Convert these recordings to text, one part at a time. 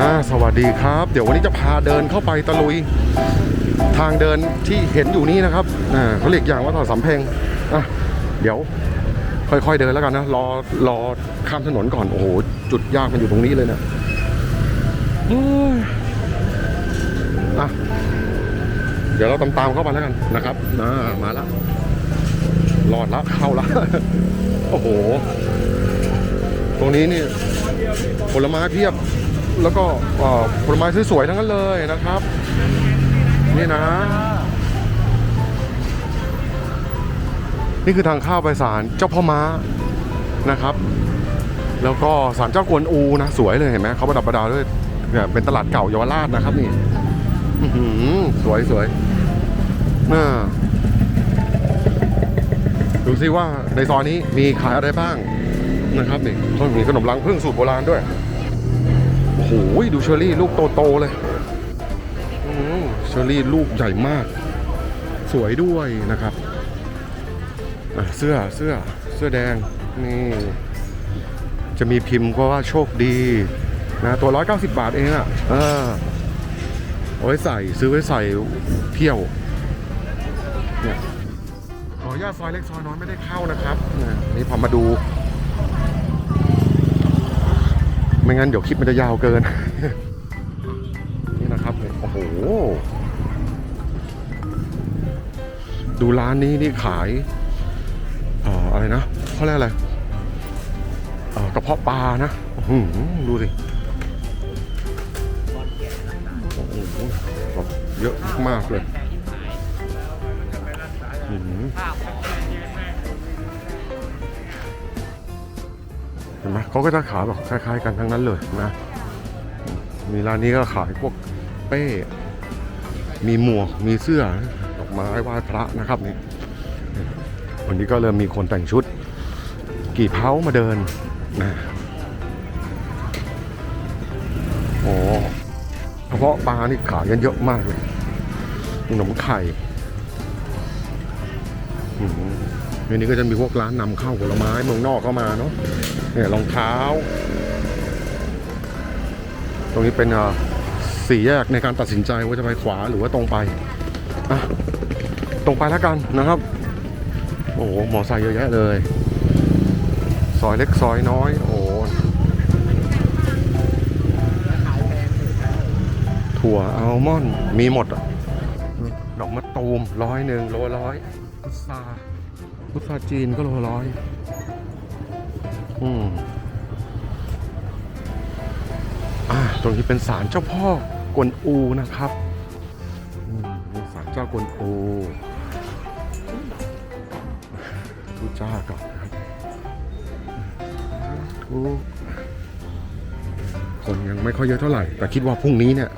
อ่าสวัสดีครับ เดี๋ยววันนี้จะพาเดินเข้าไปตะลุย ทางเดินที่เห็นอยู่นี้นะครับอ่าเขาเรียกอย่างว่าถอดสำเพ็งอะเดี๋ยวค่อยๆเดินแล้วกันนะรอรอข้ามถนนก่อนโอ้โหจุดยากมันอยู่ตรงนี้เลยเนี่ยเฮ้ยอะเดี๋ยวเราตามๆเข้าไปแล้วกันนะครับอ่ามาละรอดละเข้าละโอ้โห ตรงนี้นี่ผลไม้เพียบ แล้วก็ผลไม้สวยๆทั้งนั้นเลยนะครับ นี่นะ นี่คือทางเข้าไปศาลเจ้าพ่อม้านะครับ แล้วก็ศาลเจ้ากวนอูนะสวยเลยเห็นไหมเขาประดับประดาด้วยเนี่ยเป็นตลาดเก่าเยาวราชนะครับนี่สวยสวยน่าดูซิว่าในซอยนี้มีขายอะไรบ้างนะครับนี่ก็มีขนมรังพึ่งสูตรโบราณด้วย โอ้โหดูเชอรี่ลูกโตๆเลยอืมเชอรี่ลูกใหญ่มาก สวยด้วยนะครับเสื้อเสื้อเสื้อแดงนี่จะมีพิมพ์ก็ว่าโชคดีนะตัว 190 บาทเองอะเออเอาไว้ใส่ซื้อไว้ใส่เที่ยวเนี่ยขออนุญาตซอยเล็กซอยน้อยไม่ได้เข้านะครับนี่พอมาดู ไม่งั้นเดี๋ยวคลิปมันจะยาวเกิน นี่นะครับโอ้โห ดูร้านนี้นี่ขายอะไรนะเขาเรียกอะไรกระเพาะปลานะดูสิโอ้โหเยอะมากเลย เขาก็จะขายแบบคล้าย ๆ กันทั้งนั้นเลยนะมีร้านนี้ก็ขายพวกเป้ มีหมวก มีเสื้อดอกไม้ไหว้พระนะครับนี่วันนี้ก็เริ่มมีคนแต่งชุด กี่เพ้ามาเดินนะโอ้กระเพาะปลานี่ขายกันเยอะมากเลยขนมไข่อืมในนี้ก็จะมีพวกร้านนำเข้าผลไม้เมืองนอกเข้ามาเนาะ เนี่ยรองเท้า ตรงนี้เป็นสี่แยกในการตัดสินใจว่าจะไปขวาหรือว่าตรงไปอะตรงไปแล้วกันนะครับ โอ้โหมอไซค์เยอะแยะเลย ซอยเล็กซอยน้อย โอ้โหถั่วอัลมอนด์มีหมดอะดอกมะตูมร้อยหนึ่งโลร้อยพุทราพุทราจีนก็โลร้อย อืมอ่าตรงนี้เป็นศาลเจ้าพ่อกวนอูนะครับอืมเป็นศาลเจ้ากวนอูทูจ้าก่อนนะครับทุกคนยังไม่ค่อยเยอะเท่าไหร่ แต่คิดว่าพรุ่งนี้เนี่ย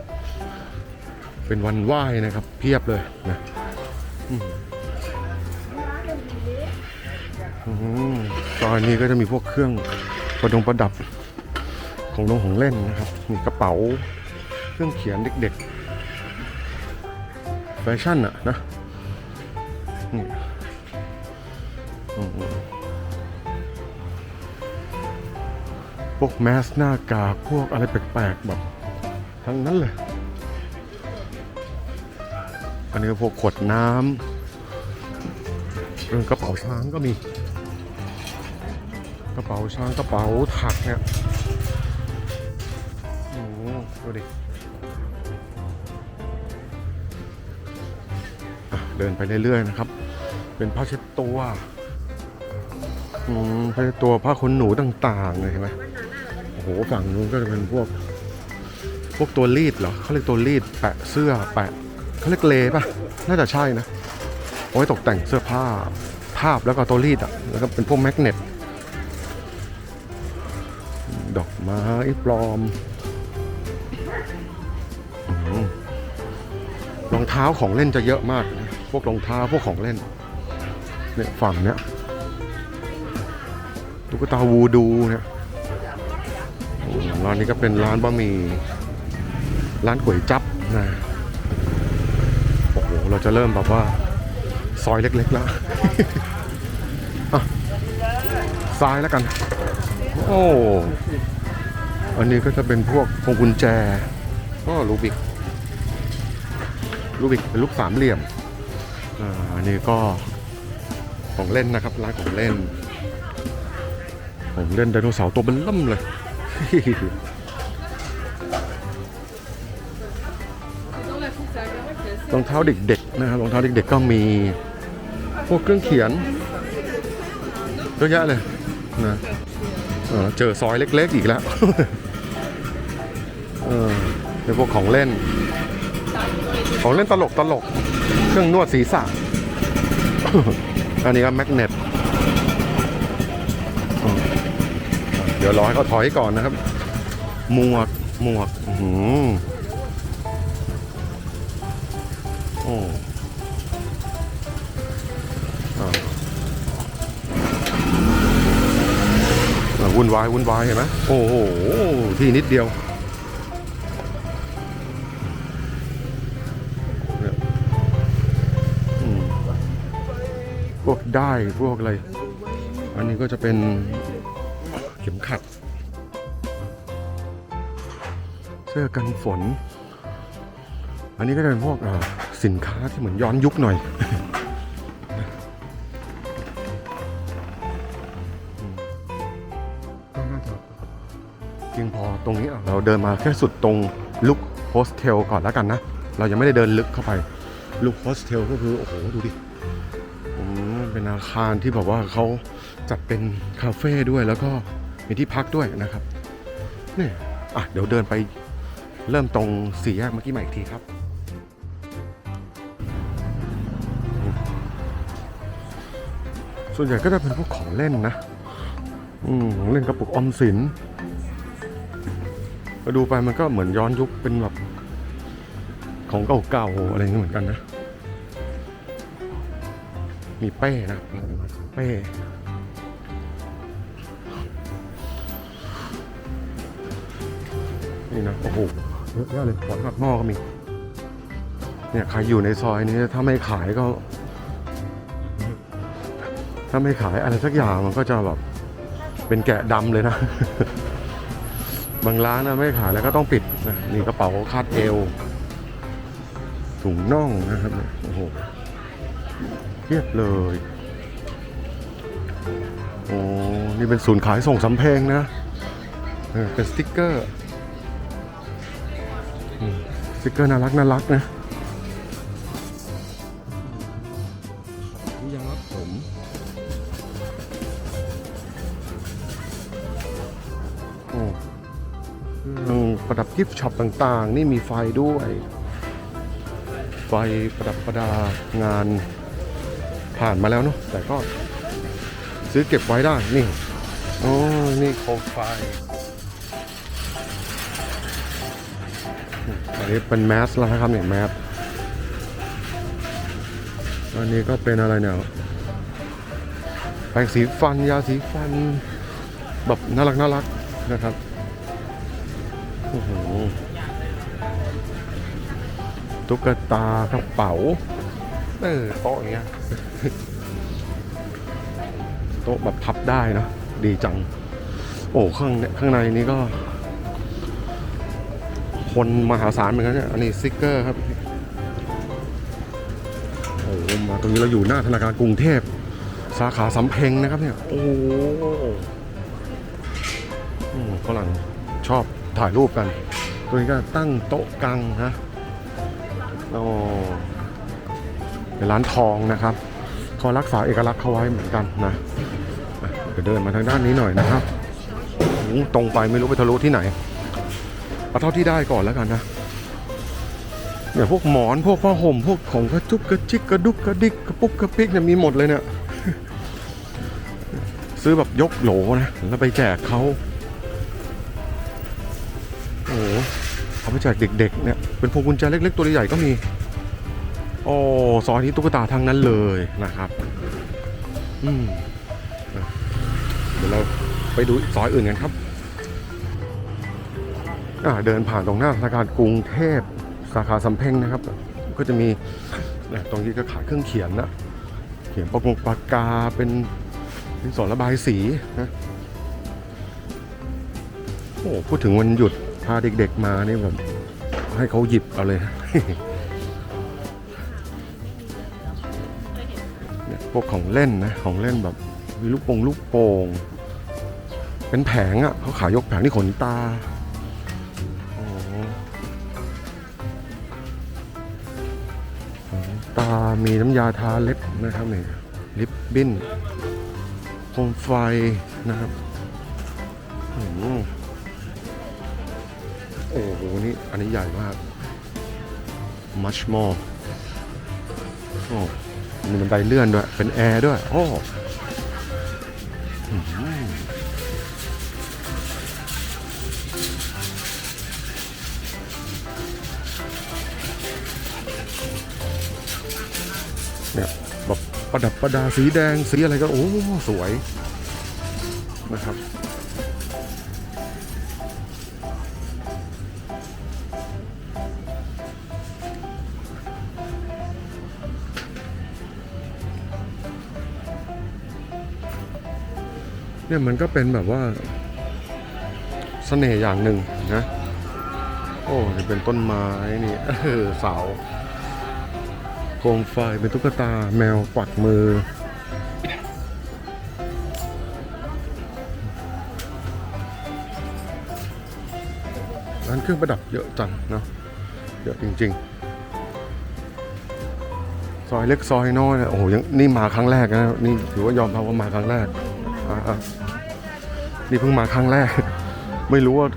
เป็นวันไหว้นะครับ เพียบเลยนะอืม อนนี้ก็จะมีพวกเครื่องประดงประดับของลงของเล่นนะครับ มีกระเป๋า เครื่องเขียนเด็กๆ แฟชั่นอะนะนี่พวกแมสหน้ากากพวกอะไรแปลกๆ แบบทั้งนั้นเลย อันนี้ก็พวกขวดน้ำเรื่องกระเป๋าช้างก็มี ระเป๋าช้างกระเป๋าถักเนี่ยโอ้โหดูดิเดินไปเรื่อยๆนะครับ เป็นผ้าเช็ดตัวผ้าเช็ดตัวผ้าขนหนูต่างๆเลยเห็นไหมโอ้โหฝั่งนู้นก็จะเป็นพวก พวกตัวรีดเหรอเขาเรียกตัวรีดแปะเสื้อแปะเขาเรียกเลป่ะ น่าจะใช่นะเอาไว้ตกแต่งเสื้อผ้าภาพแล้วก็ตัวรีดอะ แล้วก็เป็นพวกแมกเนต ดอกไม้ปลอมรองเท้าของเล่นจะเยอะมากนะพวกรองเท้าพวกของเล่นเนี่ยฝั่งเนี้ยตุ๊กตาวูดูเนี่ยร้านนี้ก็เป็นร้านบะหมี่ร้านก๋วยจับนะโอ้โหเราจะเริ่มแบบว่าซอยเล็กๆแล้วอะซ้ายแล้วกัน โอ้ อันนี้ก็จะเป็นพวกพวงกุญแจ ก็รูบิกรูบิกเป็นรูปสามเหลี่ยม อ่า อันนี้ก็ของเล่นนะครับ ร้านของเล่น ของเล่นไดโนเสาร์ตัวเบนล่มเลยรองเท้าเด็กๆนะครับรองเท้าเด็กๆก็มีพวกเครื่องเขียนเยอะแยะเลยนะ เจอซอยเล็กๆอีกแล้วเออเป็นพวกของเล่น ของเล่นตลกตลก เครื่องนวดศีรษะ อันนี้ก็แมกเนตเดี๋ยวรอให้เขาถอยก่อนนะครับ หมวก หมวก อือโอ้ วุ่นวายวุ่นวายเห็นไหมโอ้โหที่นิดเดียวพวกได้พวกอะไร อันนี้ก็จะเป็นเข็มขัด เสื้อกันฝน อันนี้ก็จะเป็นพวกอ่าสินค้าที่เหมือนย้อนยุคหน่อย พียงพอตรงนี้เราเดินมาแค่สุดตรงลุกโฮสเทลก่อนแล้วกันนะ เรายังไม่ได้เดินลึกเข้าไปลุกโฮสเทลก็คือ โอ้โห ดูดิอืมเป็นอาคารที่แบบว่าเขาจัดเป็นคาเฟ่ด้วยแล้วก็มีที่พักด้วยนะครับเนี่ยอะเดี๋ยวเดินไปเริ่มตรงสี่แยกเมื่อกี้ใหม่อีกทีครับส่วนใหญ่ก็จะเป็นพวกของเล่นนะ อืมของเล่นกระปุกออมสิน ดูไปมันก็เหมือนย้อนยุคเป็นแบบของเก่าๆอะไรอย่างเงี้ยเหมือนกันนะ มีเป้นะเป้นี่นะโอ้โหเยอะแยะเลยของขัดหม้อก็มี เนี่ยใครอยู่ในซอยนี้ถ้าไม่ขายก็ ถ้าไม่ขายอะไรสักอย่างมันก็จะแบบ เป็นแกะดำเลยนะ บางร้านนะไม่ขายแล้วก็ต้องปิดนะนี่กระเป๋าคาดเอวถุงน่องนะครับโอ้โหเทียบเลยโอ้นี่เป็นศูนย์ขายส่งสำเพ็งนะเออเป็นสติ๊กเกอร์สติ๊กเกอร์น่ารักน่ารักนะยังรักผม ประดับกิฟต์ช็อปต่างๆ นี่มีไฟด้วย ไฟประดับประดางานผ่านมาแล้วเนาะแต่ก็ซื้อเก็บไว้ได้ นี่โอ้นี่โคมไฟอันนี้เป็นแมสแล้วนะครับเนี่ยแมสอันนี้ก็เป็นอะไรเนี่ยแปรงสีฟันยาสีฟัน แบบน่ารักน่ารักนะครับ โอ้โหตุ๊กตากระเป๋าเออโต๊ะอย่างเงี้ยโต๊ะแบบพับได้เนอะดีจัง โอ้ข้างเนี่ยข้างในนี้ก็ คนมหาศาลเหมือนกันเนี่ยอันนี้สติกเกอร์ครับโอ้โหมาตรงนี้เราอยู่หน้าธนาคารกรุงเทพ สาขาสำเพ็งนะครับเนี่ย โอ้โหอืมฝรั่งชอบ ถ่ายรูปกัน ตัวนี้ก็ตั้งโต๊ะกลางนะโอ้เป็นร้านทองนะครับเขารักษาเอกลักษณ์เขาไว้เหมือนกันนะอะเดี๋ยวเดินมาทางด้านนี้หน่อยนะครับตรงไปไม่รู้ไปทะลุที่ไหนเอาเท่าที่ได้ก่อนแล้วกันนะเนี่ยพวกหมอนพวกผ้าห่มพวกของกระจุกกระจิกกระดุกกระดิกกระปุกกระปิกเนี่ยมีหมดเลยเนี่ยซื้อแบบยกโหลนะแล้วไปแจกเขา เอาไปแจกเด็กๆเนี่ยเป็นพวงกุญแจเล็ก ๆ ตัวใหญ่ๆก็มี โอ้ซอยนี้ตุ๊กตาทั้งนั้นเลยนะครับ อืมเดี๋ยวเราไปดูซอยอื่นกันครับอ่าเดินผ่านตรงหน้าธนาคารกรุงเทพสาขาสำเพ็งนะครับ ก็จะมีนี่ตรงนี้ก็ขายเครื่องเขียนนะเขียนปากกงปากกาเป็นดินสอระบายสีนะโอ้พูดถึงวันหยุดาเด็กๆมานี่แบบให้เขาหยิบเอาเลยเนี่ยพวกของเล่นนะของเล่นแบบมีลูกโป่งลูกโป่งเป็นแผงอะ่ะเขาขายยกแผงที่ขนตาโอ้ตา มีน้ำยาทาเล็บนะครับนี่ลิปบิ้นโคมไฟนะครับอืม โอ้โห นี่ อันนี้ใหญ่มาก much more โอ้มีบันไดเลื่อนด้วย เป็นแอร์ด้วย โอ้อื้อหือเนี่ยแบบประดับประดาสีแดง สีอะไรก็ โอ้ สวยนะครับ เนี่ยมันก็เป็นแบบว่าเสน่ห์อย่างหนึ่งนะโอ้ยเป็นต้นไม้นี่เออเสาโคมไฟเป็นตุ๊กตาแมวกวักมือ ร้านเครื่องประดับเยอะจังเนาะเยอะจริง ๆ ซอยเล็กซอยน้อยเนี่ยโอ้โหยังนี่มาครั้งแรกนะนี่ถือว่ายอมรับว่ามาครั้งแรก นี่เพิ่งมาครั้งแรก ไม่รู้ว่า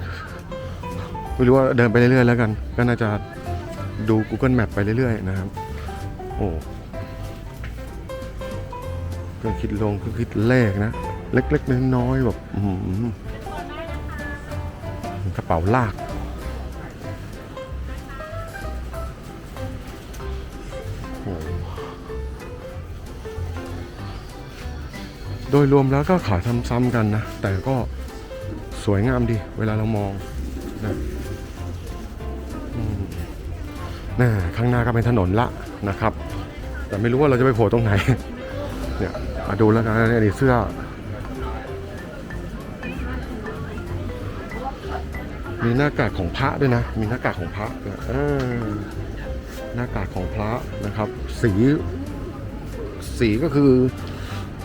ไม่รู้ว่าเดินไปเรื่อยๆแล้วกัน ก็น่าจะดู Google Map ไปเรื่อยๆนะครับ โอ้เครื่องคิดลงเครื่องคิดเลขนะ เล็กๆน้อยๆแบบกระเป๋าลากโอ้ โดยรวมแล้วก็ขายทำซ้ำกันนะ แต่ก็สวยงามดี เวลาเรามองนะนะข้างหน้าก็เป็นถนนละนะครับ แต่ไม่รู้ว่าเราจะไปโผล่ตรงไหน เนี่ยมาดูแล้วกันนะเนี่ยนี่เสื้อมีหน้ากากของพระด้วยนะ มีหน้ากากของพระเออหน้ากากของพระนะครับ สี สีก็คือ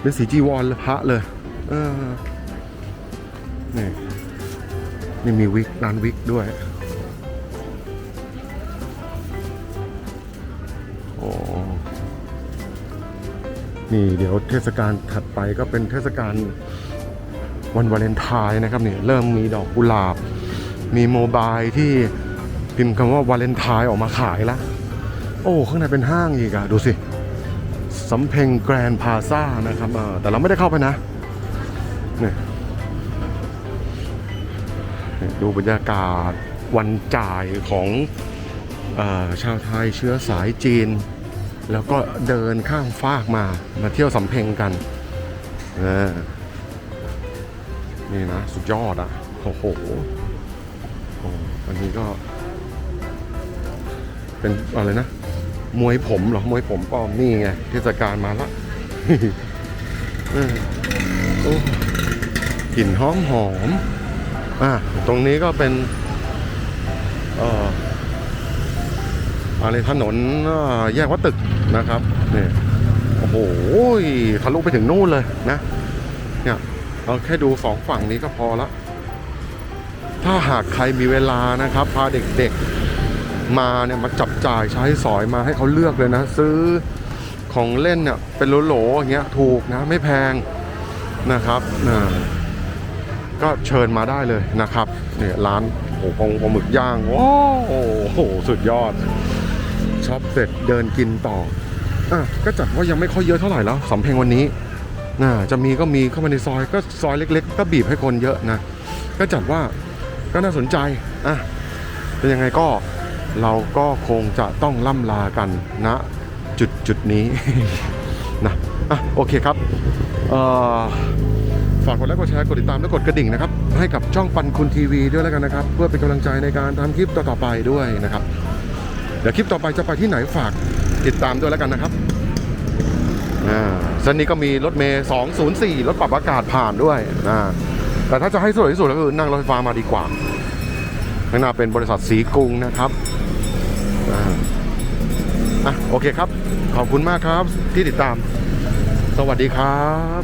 เป็นสีจีวรเลยพระเลย เออนี่นี่มีวิกร้านวิกด้วย โอ้นี่เดี๋ยวเทศกาลถัดไปก็เป็นเทศกาลวันวาเลนไทน์นะครับเนี่ยเริ่มมีดอกกุหลาบ มีโมบายที่พิมพ์คำว่าวาเลนไทน์ออกมาขายละโอ้ ข้างในเป็นห้างอีกอะดูสิ สำเพ็งแกรนด์พาซ่านะครับแต่เราไม่ได้เข้าไปนะนี่ดูบรรยากาศวันจ่ายของอชาวไทยเชื้อสายจีน แล้วก็เดินข้ามฟากมามาเที่ยวสำเพ็งกันเนี่นะ สุดยอดอะโอ้โหวันนี้ก็ เป็นอะไรนะ มวยผมเหรอ มวยผมปลอมนี่ไงเทศกาลมาละเออโอ้กลิ่นหอมหอมอะตรงนี้ก็เป็นเอ่ออะไรถนนเอ่อแยกวัดตึกนะครับนี่โอ้โหทะลุไปถึงนู่นเลยนะเนี่ยเราแค่ดูสองฝั่งนี้ก็พอละถ้าหากใครมีเวลานะครับ พาเด็กๆมาเนี่ยมาจับ จ่ายใช้สอยมาให้เขาเลือกเลยนะ ซื้อของเล่นเนี่ยเป็นโหลๆอย่างเงี้ยถูกนะไม่แพงนะครับนะก็เชิญมาได้เลยนะครับเนี่ยร้านโอ้โหปงปลาหมึกย่างโอ้โหสุดยอดช็อปเสร็จเดินกินต่ออะก็จัดว่ายังไม่ค่อยเยอะเท่าไหร่แล้วสำเพ็งวันนี้น่าจะมีก็มีเข้ามาในซอยก็ซอยเล็ก ๆ ก็บีบให้คนเยอะนะ ก็จัดว่าก็น่าสนใจอะเป็นยังไงก็ เราก็คงจะต้องล่ำลากันณจุดจุดนี้ นะอะโอเคครับฝากกดไลค์กดแชร์กดติดตามและกดกระดิ่งนะครับ ให้กับช่องปันคุณทีวีด้วยแล้วกันนะครับ เพื่อเป็นกำลังใจในการทำคลิปต่อๆไปด้วยนะครับ เดี๋ยวคลิปต่อไปจะไปที่ไหนฝากติดตามด้วยแล้วกันนะครับอ่าเส้นนี้ก็มีรถเมย์204 รถปรับอากาศผ่านด้วยนะแต่ถ้าจะให้สวยที่สุดก็คือนั่งรถไฟฟ้ามาดีกว่าข้างหน้าเป็นบริษัทสีกรุงนะครับ อะโอเคครับ ขอบคุณมากครับที่ติดตาม สวัสดีครับ